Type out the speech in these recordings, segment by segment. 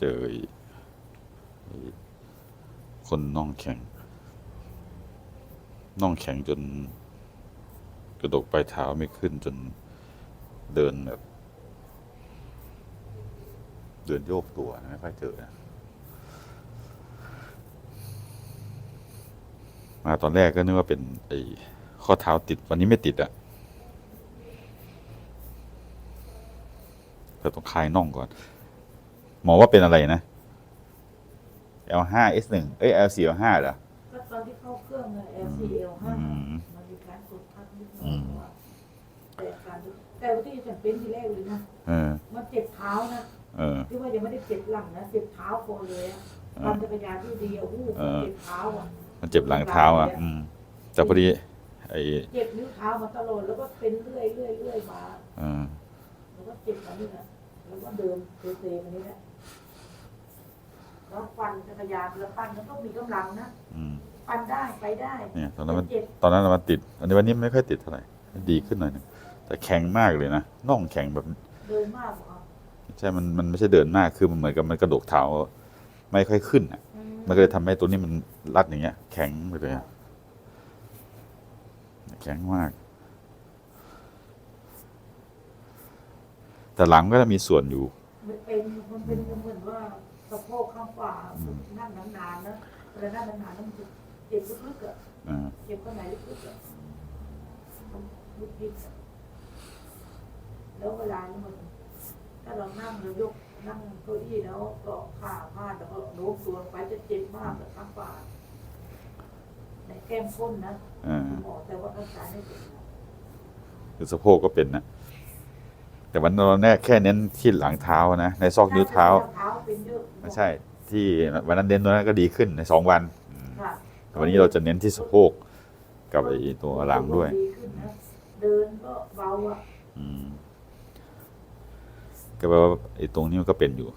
เจอคนน่องแข็ง น่องแข็งจน กระดกปลายเท้าไม่ขึ้นจนเดินแบบ เดินโยกตัวไม่ค่อยเจอนะมาตอนแรกก็นึกว่าเป็นไอ้ข้อเท้าติดวันนี้ไม่ติดอะเราต้องคลายน่องก่อน หมอว่าเป็นอะไรนะ L5 S1 เอ้ย L4 L5 เหรอก็ตอนที่เข้าเครื่องเนี่ย L4 L5 อืมมันมีการกดทับนิดหน่อือยมว่าแต่การแต่ว่าที่ฉันเป็นทีแรกเลยนะเออมันเจ็บเท้านะเออ ที่ว่ายังไม่ได้เจ็บหลังนะเจ็บเท้าโคนเลยอะอ่าปั่นจักรยานที่ดีอะอู้เออ เจ็บเท้าอะมันเจ็บหลังเท้าอะอืมแต่พอดีไอ้เจ็บนิ้วเท้ามาตลอดแล้วก็เป็นเรื่อยเรื่อยเรื่อยมาเออแล้วก็เจ็บมานี่นะ แล้วก็เดินเซๆมานี่แหละแล้วปั่นจักรยานแล้วปั่นมันก็มีกำลังนะอืมปั่นได้ไปได้เนี่ยตอนนั้นมัน เจ็บตอนนั้นมันติด อันนี้วันนี้ไม่ค่อยติดเท่าไหร่ดีขึ้นหน่อยหนึงแต่แข็งมากเลยนะน่องแข็งแบบเดินมากกว่าใช่ มันมันไม่ใช่เดินมากคือมันเหมือนกับมันกระดกเท้าไม่ค่อยขึ้นอะ อืมมันก็เลยทำให้ตัวนี้มันรัดอย่างเงี้ย แข็งไปเลยอะแข็งมาก แต่หลังก็จะมีส่วนอยู่ มันเป็นมันเป็นเหมือนว่าสะโพกข้างขวานั่งนานๆนะเวลานั่งนานๆแล้วมันจะเจ็บลึกๆอะอ่าเจ็บข้างในลึกๆอะมันลึกๆอะแล้วเวลานี่มันถ้าเรานั่งเรายกนั่งเก้าอี้แล้วก็ขาพาดแล้วก็โน้มตัวลงไปจะเจ็บมากเลยข้างขวาในแก้มก้นนะอ่าหมอแต่ว่าข้างซ้ายไม่เป็นนะคือสะโพกก็เป็นนะ แต่วันตอนแรกแค่เน้นที่หลังเท้านะ ในซอกนิ้วเท้าเท้าเป็นเยอะไม่ใช่ ที่วันนั้นเน้นตัวนั้นก็ดีขึ้นในสองวันอืมค่ะแต่วันนี้เราจะเน้นที่สะโพกกับไอ้ตัวหลังด้วยขึ้นนะเดินก็เบาอะอืมก็แปลว่าไอ้ตรงนี้มันก็เป็นอยู่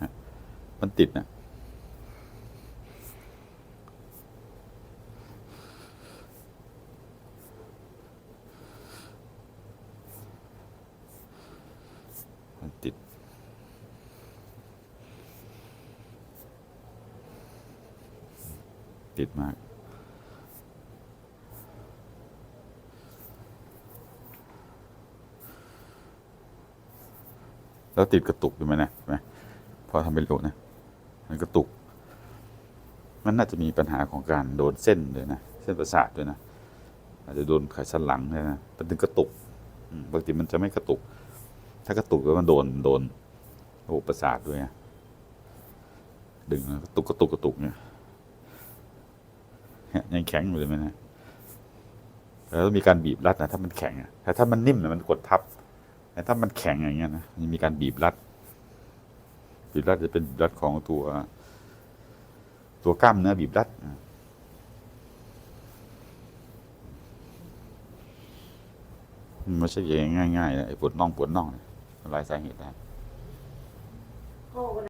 ฮะมันติดนะ ติดมาก แล้วติดกระตุกด้วยไหมนะไหมพอทำเป็นโหลนะ มันกระตุก มันน่าจะมีปัญหาของการโดนเส้นด้วยนะ เส้นประสาทด้วยนะ อาจจะโดนไขสันหลังด้วยนะมันถึงกระตุกอืมบางทีมันจะไม่กระตุก ถ้ากระตุกแล้วมันโดนโดนระบบประสาทด้วยนะดึงกระตุกกระตุกกระตุกเนี่ย ยังแข็งอยู่เลยไหมนะแล้วมีการบีบรัดนะถ้ามันแข็งอะแต่ถ้ามันนิ่มนี่ยมันกดทับ แต่ถ้ามันแข็งอย่างเงี้ยนะมันมีการบีบรัด บีบรัดจะเป็นบีบรัดของตัว ตัวกล้ามเนื้อบีบรัดมันไม่ใช่อย่างง่ายๆนะไอ้ปวดน่องปวดน่องนี่ยมันหลายสาเหตุได้ก็เวลา